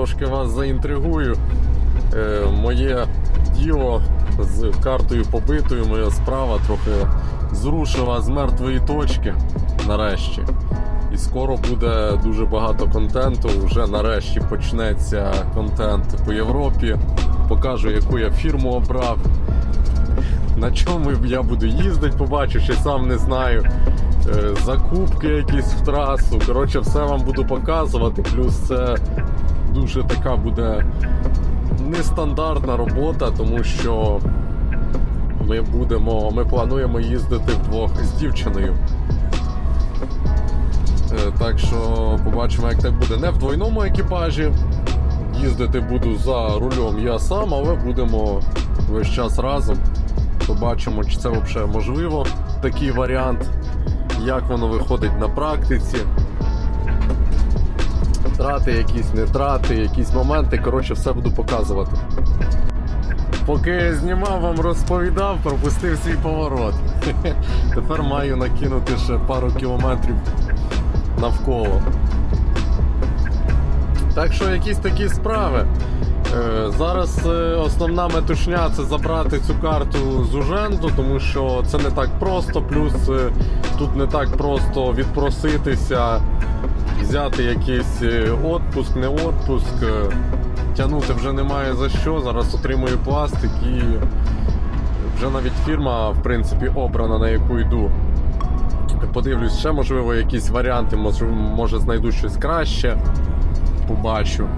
трошки вас заінтригую. Е, моє діло з картою побитою, моя справа трохи зрушила з мертвої точки нарешті. І скоро буде дуже багато контенту. Вже нарешті почнеться контент по Європі. Покажу, яку я фірму обрав. На чому я буду їздити, побачу, ще сам не знаю. Е, Закупки якісь в трасу. Коротше, все вам буду показувати. Плюс це дуже така буде нестандартна робота, тому що ми будемо, ми плануємо їздити вдвох з дівчиною. Е, Так що побачимо, як так буде. Не в двойному екіпажі. Їздити буду за рулем я сам, але будемо весь час разом. Побачимо, чи це взагалі можливо такий варіант, як воно виходить на практиці. Трати, якісь не трати, якісь моменти. Коротше, все буду показувати. Поки я знімав, вам розповідав, пропустив свій поворот. Тепер маю накинути ще пару кілометрів навколо. Так що якісь такі справи. Е, Зараз е, основна метушня це забрати цю карту з Уженду, тому що це не так просто. Плюс е, тут не так просто відпроситися, взяти якийсь е, отпуск, не отпуск. е, Тягнути вже немає за що. Зараз отримую пластик і вже навіть фірма, в принципі, обрана, на яку йду. Подивлюсь, ще можливо якісь варіанти, може, знайду щось краще, побачу.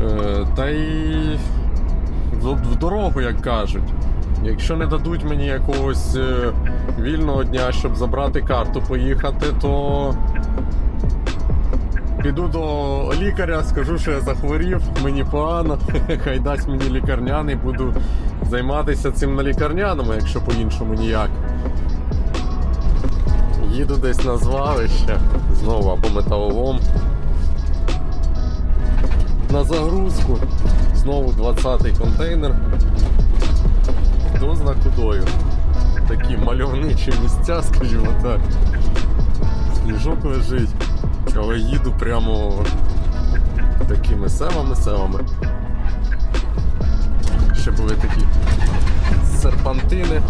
Е, та й в, дорогу, як кажуть. Якщо не дадуть мені якогось е, вільного дня, щоб забрати карту, поїхати, то піду до лікаря, скажу, що я захворів, мені погано, хай дасть мені лікарняний, буду займатися цим на лікарняному, якщо по-іншому ніяк. Їду десь на звалище, знову або металолом. На загрузку. Знову 20-й контейнер. Хто зна кудою. Такі мальовничі місця, скажімо так. Сніжок лежить. Але їду прямо такими селами-селами. Ще були такі серпантини.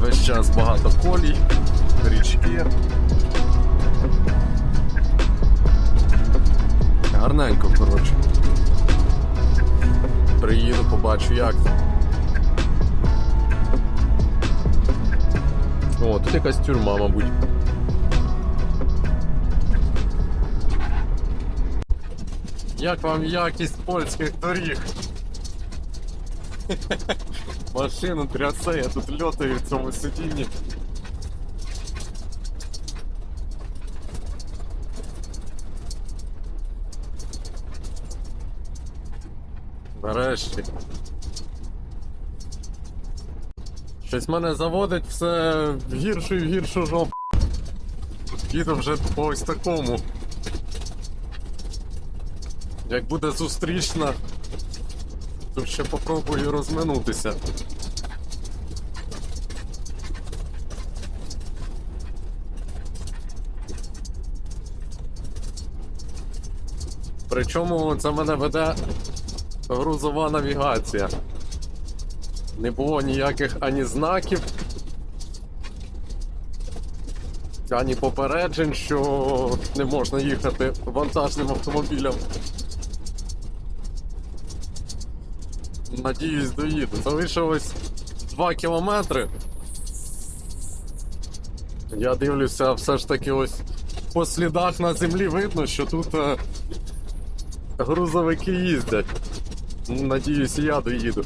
Весь час багато колій, річки. Гарненько, коротше. Приїду, побачу, як тут якась тюрма, мабуть. Як вам якість польських доріг? Машину трясе, я тут льотаю в цьому сидінні. Нарешті. Щось мене заводить все в гіршу і в гіршу жопу. Їду вже по ось такому. Як буде зустрічна, то ще попробую розминутися. Причому це мене веде грузова навігація. Не було ніяких ані знаків, ані попереджень, що не можна їхати вантажним автомобілем. Надіюсь, доїду. Залишилось 2 кілометри. Я дивлюся, все ж таки ось по слідах на землі видно, що тут е, грузовики їздять. Надіюсь, я доїду.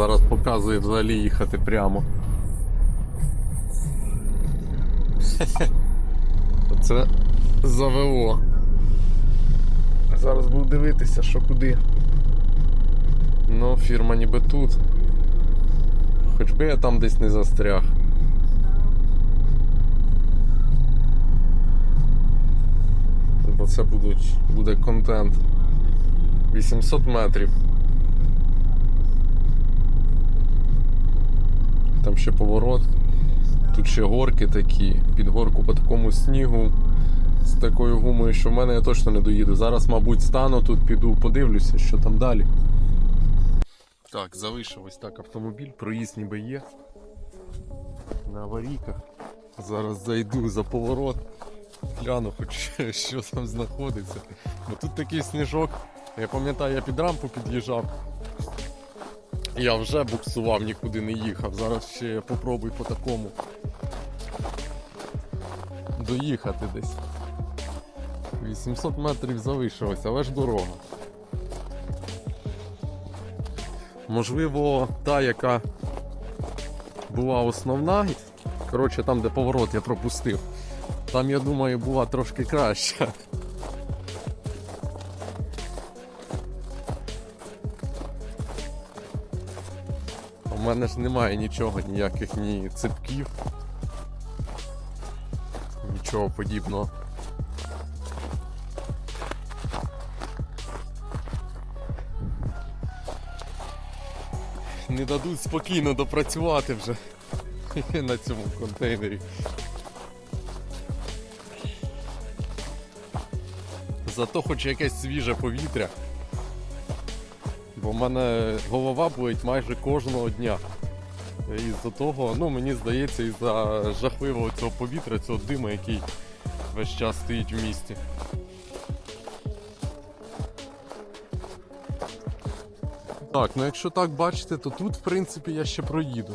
Зараз показує взагалі їхати прямо. Це завело. Зараз буду дивитися, що куди. Ну, фірма ніби тут. Хоч би я там десь не застряг. Бо це будуть, буде контент. 800 метрів. там ще поворот. Тут ще горки такі, під горку по такому снігу з такою гумою, що в мене я точно не доїду. Зараз, мабуть, стану тут, піду, подивлюся, що там далі. Так, залишив ось так автомобіль, проїзд ніби є. На аварійках. Зараз зайду за поворот, гляну, хоч що там знаходиться. Бо тут такий сніжок. Я пам'ятаю, я під рампу під'їжджав. Я вже буксував, нікуди не їхав. Зараз ще я попробую по такому доїхати десь. 800 метрів залишилось, але ж дорога. Можливо, та, яка була основна, коротше, там, де поворот я пропустив, там, я думаю, була трошки краща. У мене ж немає нічого, ніяких ні ципків, нічого подібного. Не дадуть спокійно допрацювати вже на цьому контейнері. Зато хоч якесь свіже повітря. Бо в мене голова болить майже кожного дня. І з-за того, ну мені здається, із-за жахливого цього повітря, цього диму, який весь час стоїть в місті. Так, ну якщо так бачите, то тут, в принципі, я ще проїду.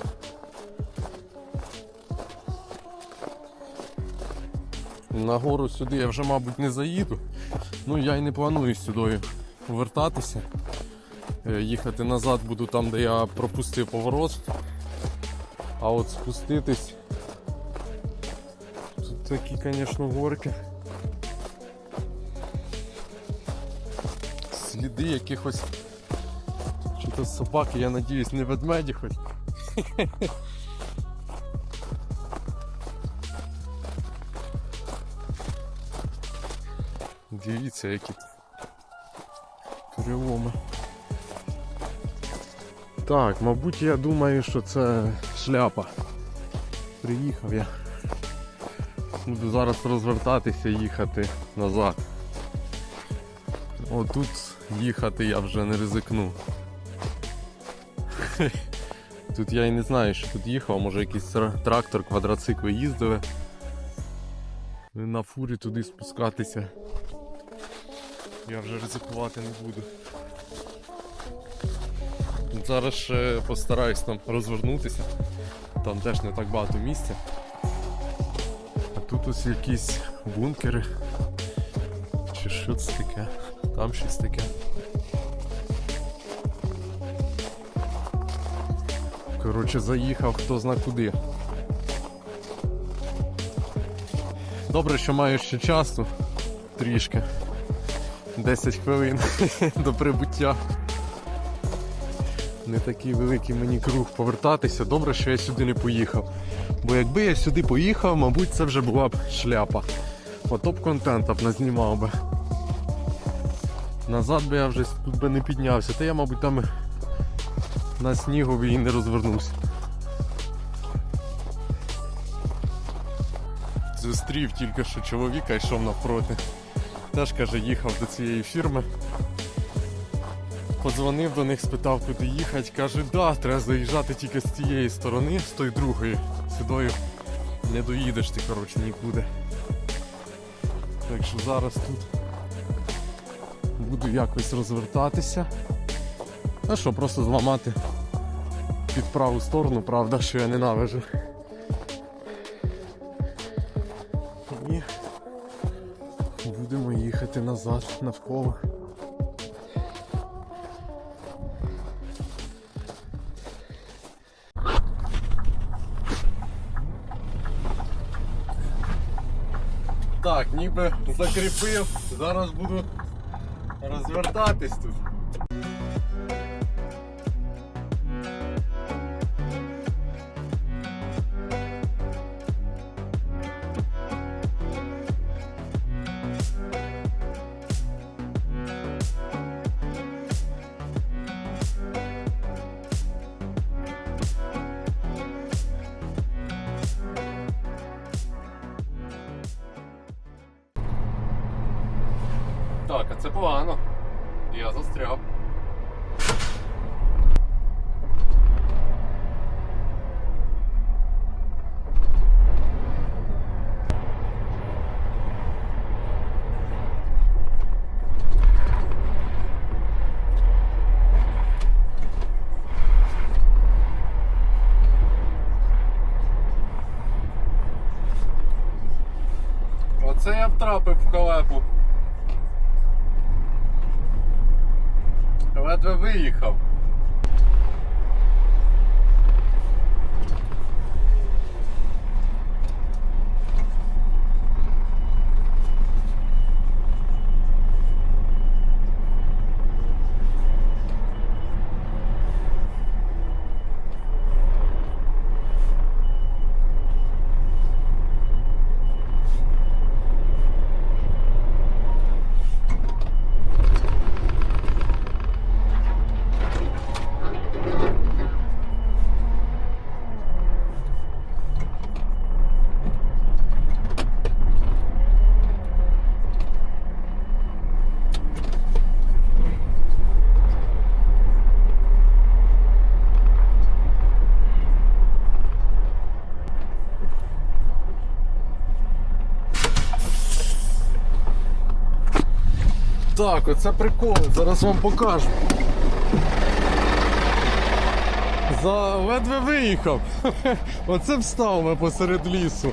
Нагору сюди я вже, мабуть, не заїду. Ну я й не планую сюди повертатися. Е, Їхати назад буду там, де я пропустив поворот. А от спуститись. Тут такі, звісно, горки. Сліди якихось чи то собаки, я надіюсь, не ведмеді хоч. Дивіться, які переломи. Так, мабуть, я думаю, що це шляпа. Приїхав я. Буду зараз розвертатися і їхати назад. Отут їхати я вже не ризикну. Тут я і не знаю, що тут їхав, може якийсь трактор, квадроцикли їздили. На фурі туди спускатися. Я вже ризикувати не буду. Зараз ще постараюсь там розвернутися. Там теж не так багато місця. А тут ось якісь бункери. Чи що це таке? Там щось таке. Коротше, заїхав хто зна куди. Добре, що маю ще часу трішки. 10 хвилин до прибуття. Не такий великий мені круг повертатися. Добре, що я сюди не поїхав. Бо якби я сюди поїхав, мабуть, це вже була б шляпа. Отоп контента б назнімав би. Назад би я вже тут би не піднявся. Та я, мабуть, там на снігові і не розвернувся. Зустрів тільки що чоловіка йшов навпроти. Теж каже, їхав до цієї фірми. Подзвонив до них, спитав, куди їхати. Каже, да, треба заїжджати тільки з цієї сторони, з тої другої. Сюдою не доїдеш ти, коротше, нікуди. Так що зараз тут буду якось розвертатися. А що, просто зламати під праву сторону, правда, що я ненавижу. І будемо їхати назад навколо. Ніби закріпив, зараз буду розвертатись тут. Погано. Я застряв. Оце я втрапив в халепу. Ледве виїхав. Так, оце прикол, зараз вам покажу. За ледве виїхав. Оце встав ми посеред лісу.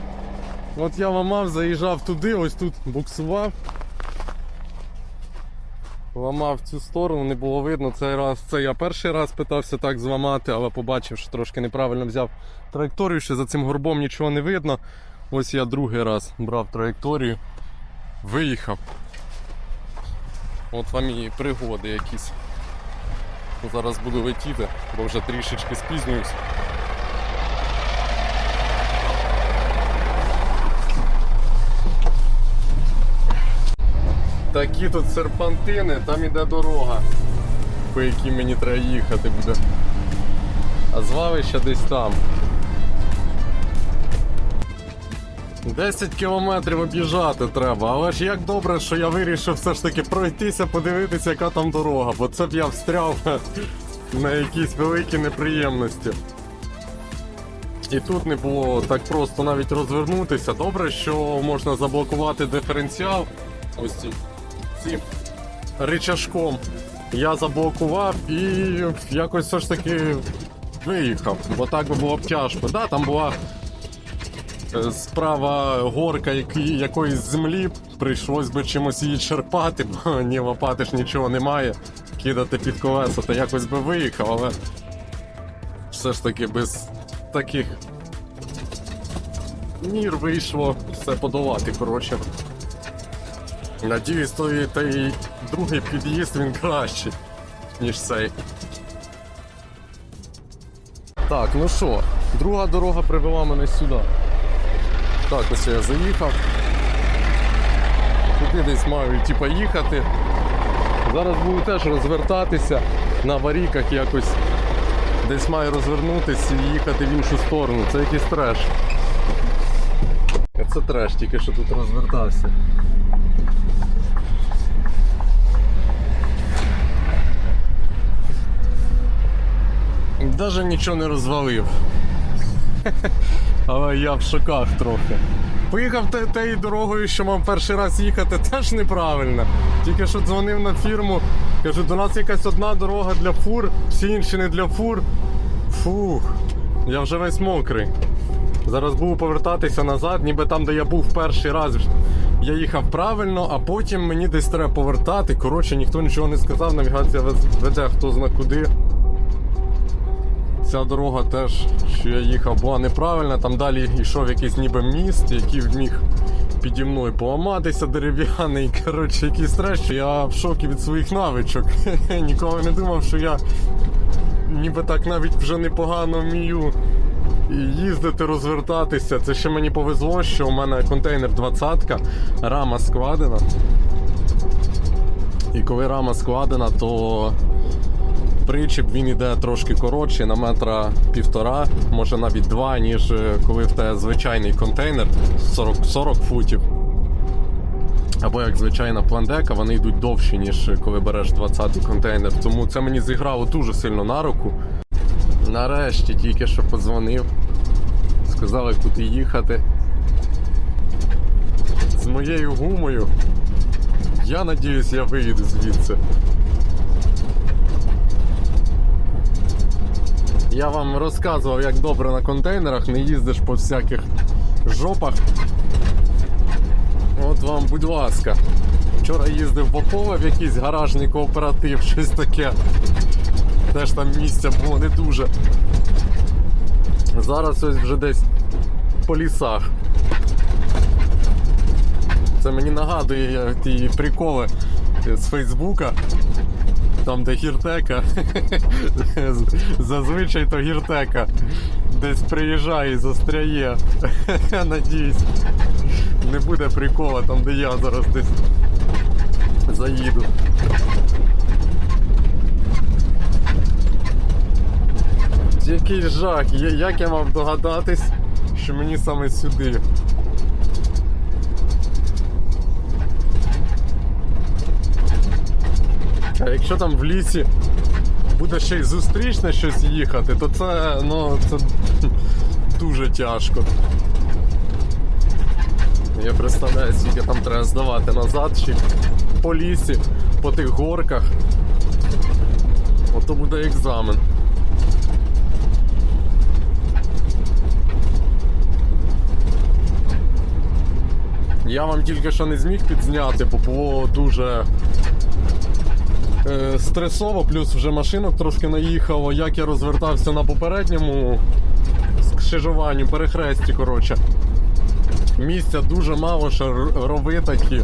От я ламав, заїжджав туди, ось тут буксував. Ламав цю сторону, не було видно цей раз. Це я перший раз питався так зламати, але побачив, що трошки неправильно взяв траєкторію, що за цим горбом нічого не видно. Ось я другий раз брав траєкторію, виїхав. От вам і пригоди якісь. Зараз буду летіти, бо вже трішечки спізнююсь. Такі тут серпантини, там іде дорога, по якій мені треба їхати буде. А звалище десь там. 10 кілометрів об'їжджати треба, але ж як добре, що я вирішив все ж таки пройтися, подивитися, яка там дорога, бо це б я встряв на якісь великі неприємності. І тут не було так просто навіть розвернутися. Добре, що можна заблокувати диференціал ось цим, ричажком. Я заблокував і якось все ж таки виїхав, бо так би було б тяжко. Да, там була справа горка які, якоїсь землі, прийшлось би чимось її черпати, бо ні лопати ж нічого немає. Кидати під колеса, то якось би виїхав, але все ж таки без таких мір вийшло все подолати, коротше. Надіюсь, той, той другий під'їзд він кращий, ніж цей. Так, ну що, друга дорога привела мене сюди. Так, ось я заїхав. Туди десь маю типа, їхати. Зараз буду теж розвертатися на аварійках якось. Десь маю розвернутися і їхати в іншу сторону. Це якийсь треш. Це треш, тільки що тут розвертався. Даже нічого не розвалив. Але я в шоках трохи. Поїхав тією дорогою, що мав перший раз їхати, теж неправильно. Тільки що дзвонив на фірму, кажу, до нас якась одна дорога для фур, всі інші не для фур. Фух, я вже весь мокрий. Зараз буду повертатися назад, ніби там, де я був перший раз. Я їхав правильно, а потім мені десь треба повертати. Коротше, ніхто нічого не сказав, навігація веде хто зна куди. Ця дорога теж, що я їхав, була неправильна. Там далі йшов якийсь ніби міст, який міг піді мною поламатися дерев'яний. Коротше, якийсь треш. Я в шокі від своїх навичок. Ніколи не думав, що я ніби так навіть вже непогано вмію їздити, розвертатися. Це ще мені повезло, що у мене контейнер 20-ка, рама складена. І коли рама складена, то причіп він іде трошки коротший, на метра півтора, може навіть два, ніж е, коли в тебе звичайний контейнер 40, 40 футів. Або як звичайна пландека, вони йдуть довші, ніж коли береш 20-й контейнер. Тому це мені зіграло дуже сильно на руку. Нарешті тільки що подзвонив. Сказали, куди їхати. З моєю гумою. Я надіюсь, я виїду звідси. Я вам розказував, як добре на контейнерах, не їздиш по всяких жопах. От вам, будь ласка. Вчора їздив в Ополе в якийсь гаражний кооператив, щось таке. Теж там місця було не дуже. Зараз ось вже десь по лісах. Це мені нагадує ті приколи з Фейсбука. Там, де гіртека. Зазвичай то гіртека. Десь приїжджає і застряє. Надіюсь, не буде прикола там, де я зараз десь заїду. Який жах, як я мав догадатись, що мені саме сюди. А якщо там в лісі буде ще й зустрічне щось їхати, то це, ну, це дуже тяжко. Я представляю, скільки там треба здавати назад ще по лісі, по тих горках. Ото буде екзамен. Я вам тільки що не зміг підзняти, бо було дуже е, стресово, плюс вже машинок трошки наїхало, як я розвертався на попередньому скшижуванню, перехресті, коротше. Місця дуже мало, що рови такі.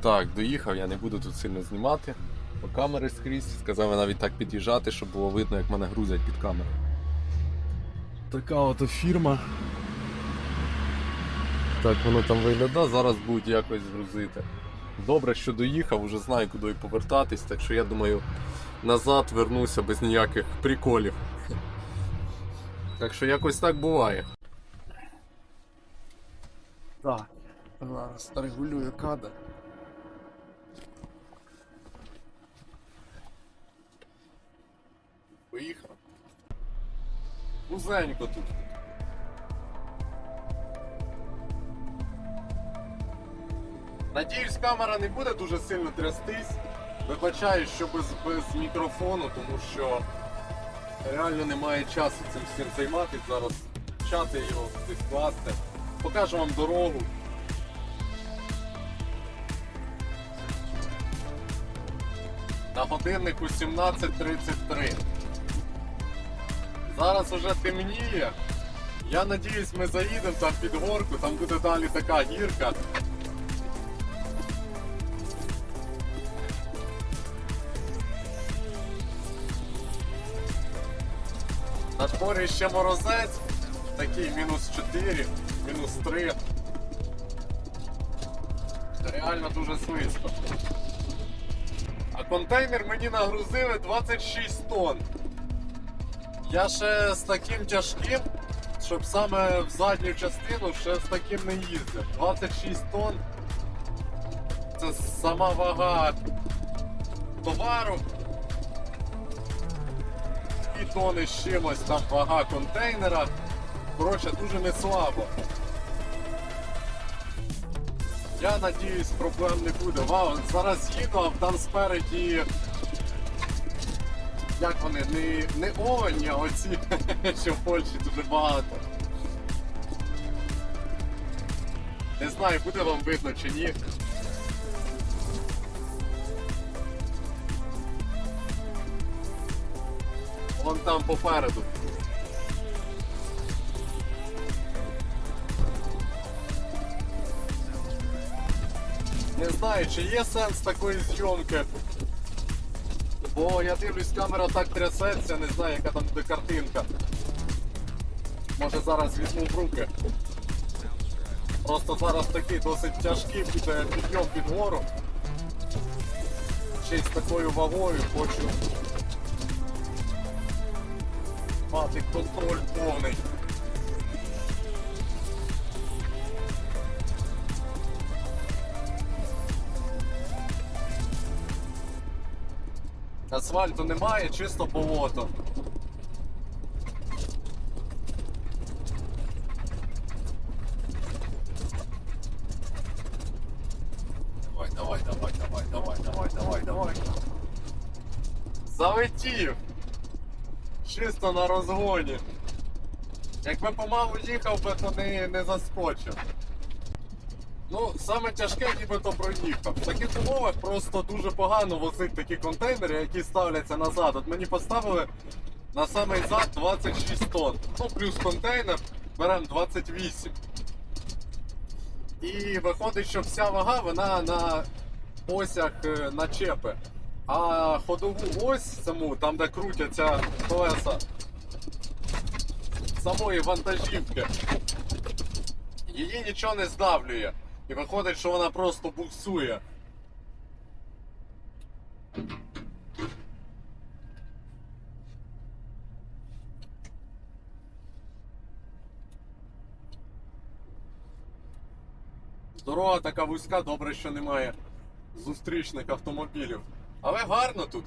Так, доїхав, я не буду тут сильно знімати. По камери скрізь. Сказав навіть так під'їжджати, щоб було видно, як мене грузять під камеру. Така ото фірма. Так воно там виглядає, зараз будуть якось грузити. Добре, що доїхав, уже знаю, куди і повертатись, так що я думаю, назад вернуся без ніяких приколів. Так що якось так буває. Так, зараз регулюю кадр. Поїхав. Вузенько тут. Надіюсь, камера не буде дуже сильно трястись. Вибачаю, що без, без мікрофону, тому що реально немає часу цим всім займатися. Зараз чати його десь класти. Покажу вам дорогу. На годиннику 17.33. Зараз уже темніє. Я надіюсь, ми заїдемо там під горку, там буде далі така гірка. На дворі ще морозець, такий мінус 4, мінус 3. Реально дуже слизько. А контейнер мені нагрузили 26 тонн. Я ще з таким тяжким, щоб саме в задню частину ще з таким не їздив. 26 тонн. Це сама вага товару. 2 тони з чимось там вага контейнера. Коротше, дуже не слабо. Я надіюсь, проблем не буде. Вау, зараз їду, а там спереді. Як вони? Не, не овені, а оці, що в Польщі дуже багато. Не знаю, буде вам видно чи ні. Там попереду. Не знаю, чи є сенс такої зйомки. Бо я дивлюсь, камера так трясеться, не знаю, яка там буде картинка. Може зараз візьму в руки. Просто зараз такий досить тяжкий підйом під гору. Ще з такою вагою хочу мати контроль повний. Асфальту немає, чисто болото. Давай, давай, давай, давай, давай, давай, давай, давай. Залетів! Чисто на розгоні. Якби помалу їхав би, то не, не заскочив. Ну, саме тяжке, нібито проїхав. В таких умовах просто дуже погано возити такі контейнери, які ставляться назад. От мені поставили на самий зад 26 тонн. Ну, плюс контейнер беремо 28. І виходить, що вся вага вона на осях е, начепи. А ходову ось саму, там де крутяться колеса самої вантажівки, її нічого не здавлює. І виходить, що вона просто буксує. Дорога така вузька, добре, що немає зустрічних автомобілів. Але гарно тут.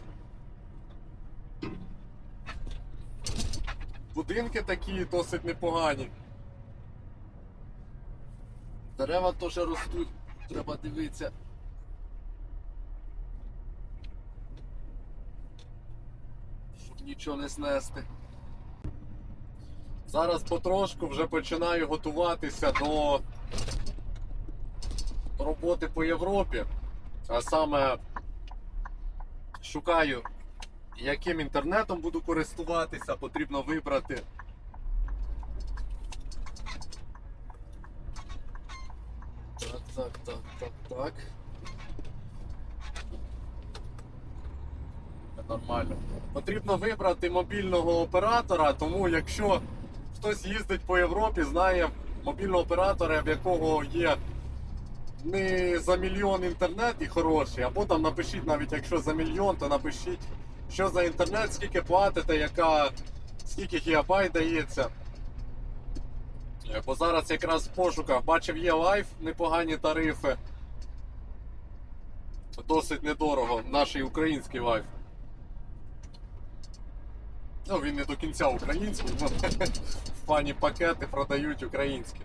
Будинки такі досить непогані. Дерева теж ростуть, треба дивитися. Щоб нічого не снести. Зараз потрошку вже починаю готуватися до роботи по Європі. А саме шукаю, яким інтернетом буду користуватися, потрібно вибрати. Так, так, так, так, так. Нормально. Потрібно вибрати мобільного оператора, тому якщо хтось їздить по Європі, знає мобільного оператора, в якого є не за мільйон інтернет і хороший, або там напишіть навіть якщо за мільйон, то напишіть, що за інтернет, скільки платите, яка, скільки гігабайт дається. Е, Бо зараз якраз в пошуках бачив є лайф, непогані тарифи. Досить недорого, наш український лайф. Ну, він не до кінця український, бо в плані пакети продають українські.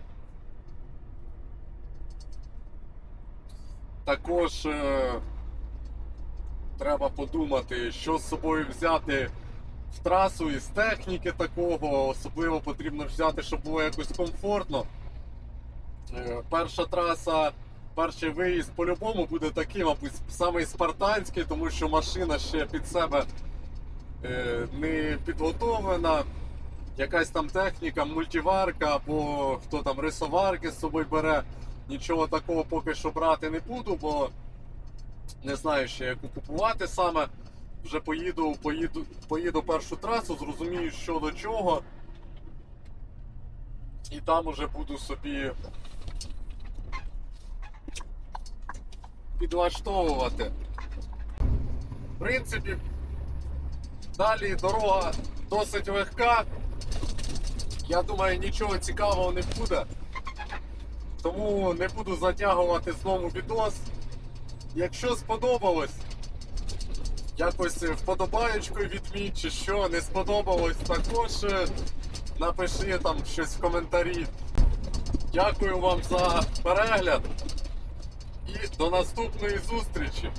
Також е, треба подумати, що з собою взяти в трасу із техніки такого. Особливо потрібно взяти, щоб було якось комфортно. Е, перша траса, перший виїзд по-любому буде таким, мабуть, самий спартанський, тому що машина ще під себе е, не підготовлена. Якась там техніка, мультиварка або хто там рисоварки з собою бере. Нічого такого поки що брати не буду, бо не знаю ще яку купувати саме. Вже поїду, поїду, поїду першу трасу, зрозумію, що до чого. І там уже буду собі підлаштовувати. В принципі, далі дорога досить легка. Я думаю, нічого цікавого не буде. Тому не буду затягувати знову відос. Якщо сподобалось, якось вподобаєчкою відміть, чи що не сподобалось, також е, напиши там щось в коментарі. Дякую вам за перегляд і до наступної зустрічі.